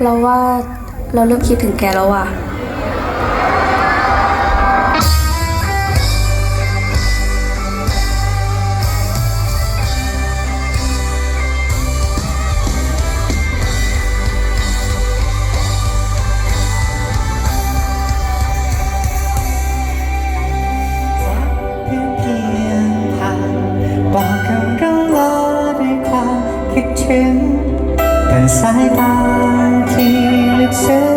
เราว่าเราเริ่มคิดถึงแกแล้วว่ะ บอกกันก็รอด้วยความคิดถึง 思念。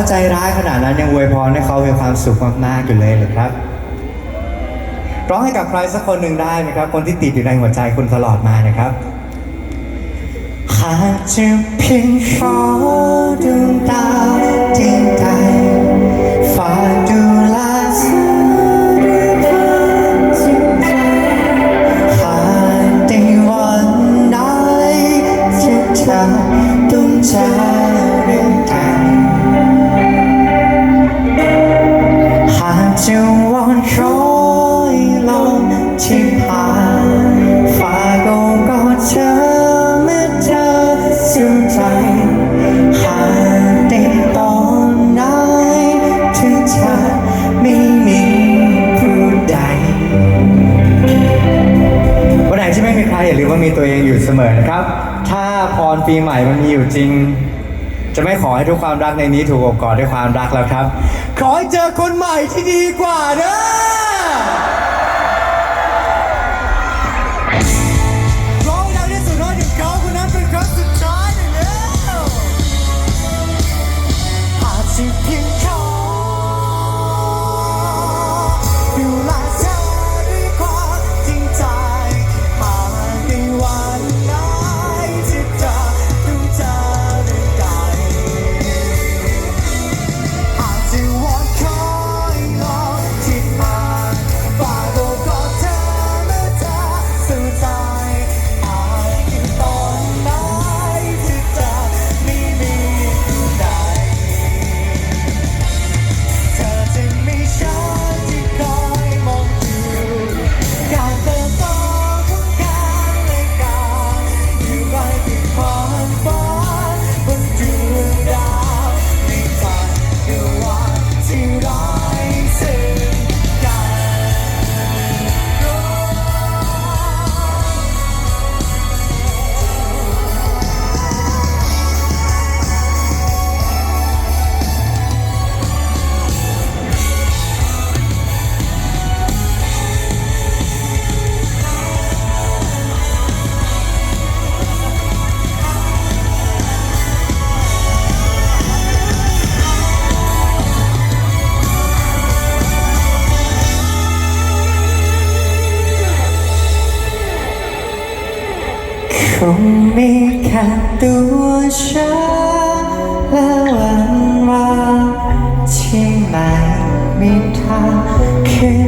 ว่าใจร้ายขนาดนั้นยังอวยพรให้เขามีความสุขมากๆอยู่เลยเลยครับร้องให้กับใครสักคนหนึ่งได้ไหมครับ คนที่ติดอยู่ในหัวใจคุณตลอดมานะครับหากจะเพียงขอดวงตาที่ใดฝากดว เสมอนะครับ ถ้าพรปีใหม่มันมีอยู่จริง จะไม่ขอให้ทุกความรักในนี้ถูกอกกอดด้วยความรักแล้วครับ ขอให้เจอคนใหม่ที่ดีกว่าเด้อ คงมีแค่ตัวฉันและวันวานที่ไม่มีทางคืน